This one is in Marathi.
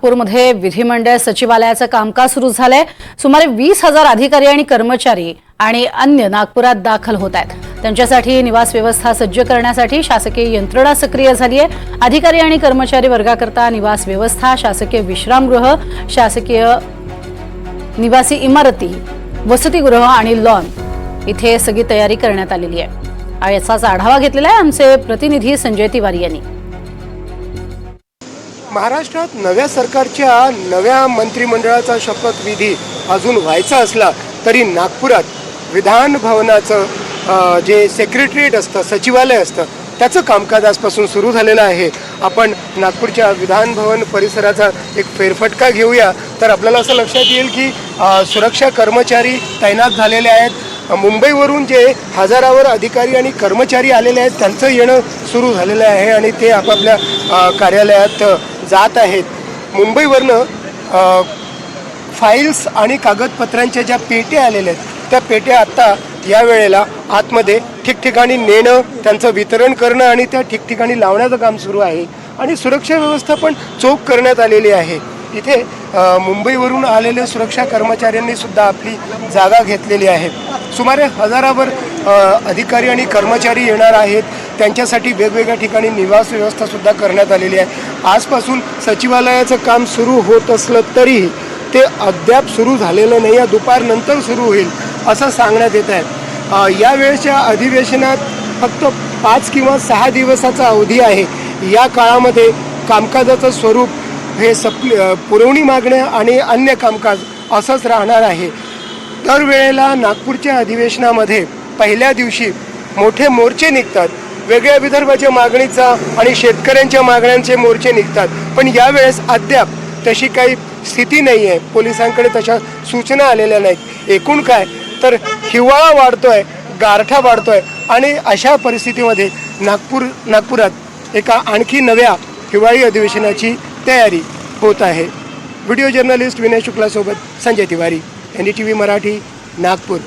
नागपूरमध्ये विधिमंडळ सचिवालयाचं कामकाज सुरू झालंय. सुमारे वीस हजार अधिकारी आणि कर्मचारी आणि अन्य नागपुरात दाखल होत आहेत. त्यांच्यासाठी निवास व्यवस्था सज्ज करण्यासाठी शासकीय यंत्रणा सक्रिय झाली आहे अधिकारी आणि कर्मचारी वर्गाकरता निवास व्यवस्था शासकीय विश्रामगृह शासकीय निवासी इमारती वसतिगृह आणि लॉन इथे सगळी तयारी करण्यात आलेली आहे. याचाच आढावा घेतलेला आहे आमचे प्रतिनिधी संजय तिवारी यांनी. महाराष्ट्रात नव्या सरकारच्या नव्या मंत्रिमंडळाचा शपथविधी अजून व्हायचा असला तरी नागपुरात विधान भवनाचं जे सेक्रेटरिएट असतं सचिवालय असतं त्याचं कामकाज आजपासून सुरू झालेलं आहे. आपण नागपूरच्या विधान भवन परिसराचा एक फेरफटका घेऊया. तर आपल्याला असं लक्षात येईल की सुरक्षा कर्मचारी तैनात झालेले आहेत. मुंबईवरून जे हजारावर अधिकारी आणि कर्मचारी आलेले आहेत त्यांचं येणं सुरू झालेलं आहे आणि ते आपापल्या कार्यालयात जात आहेत. मुंबईवरनं फाईल्स आणि कागदपत्रांच्या ज्या पेट्या आलेल्या आहेत त्या पेट्या आत्ता या वेळेला आतमध्ये ठिकठिकाणी नेणं त्यांचं वितरण करणं आणि त्या ठिकठिकाणी लावण्याचं काम सुरू आहे. आणि सुरक्षा व्यवस्था पण चोख करण्यात आलेली आहे. इथे मुंबईवरून आलेले सुरक्षा कर्मचाऱ्यांनी सुद्धा आपली जागा घेतलेली आहे. सुमारे हजारावर अधिकारी आणि कर्मचारी येणार आहेत. त्यांच्यासाठी वेगवेगळ्या ठिकाणी निवास व्यवस्थासुद्धा करण्यात आलेली आहे. आजपासून सचिवालयाचं काम सुरू होत असलं तरीही ते अद्याप सुरू झालेलं नाही. आहे दुपारनंतर सुरू होईल असं सांगण्यात येत आहे. अ, यावेळेच्या अधिवेशनात फक्त पाच किंवा सहा दिवसाचा अवधी आहे. या काळामध्ये कामकाजाचं स्वरूप हे सपली पुरवणी मागण्या आणि अन्य कामकाज असंच राहणार आहे. दरवेळेला नागपूरच्या अधिवेशनामध्ये पहिल्या दिवशी मोठे मोर्चे निघतात. वेगळ्या विदर्भाच्या मागणीचा आणि शेतकऱ्यांच्या मागण्यांचे मोर्चे निघतात. पण यावेळेस अद्याप तशी काही स्थिती नाही आहे पोलिसांकडे तशा सूचना आलेल्या नाहीत. एकूण काय? तर हिवाळा वाढतोय गारठा वाढतोय आणि अशा परिस्थितीमध्ये नागपूर नागपुरात एका आणखी नव्या हिवाळी अधिवेशनाची तयारी होत आहे. Video journalist Vinay शुक्लासोबत Sanjay Tiwari N D T V Marathi Nagpur.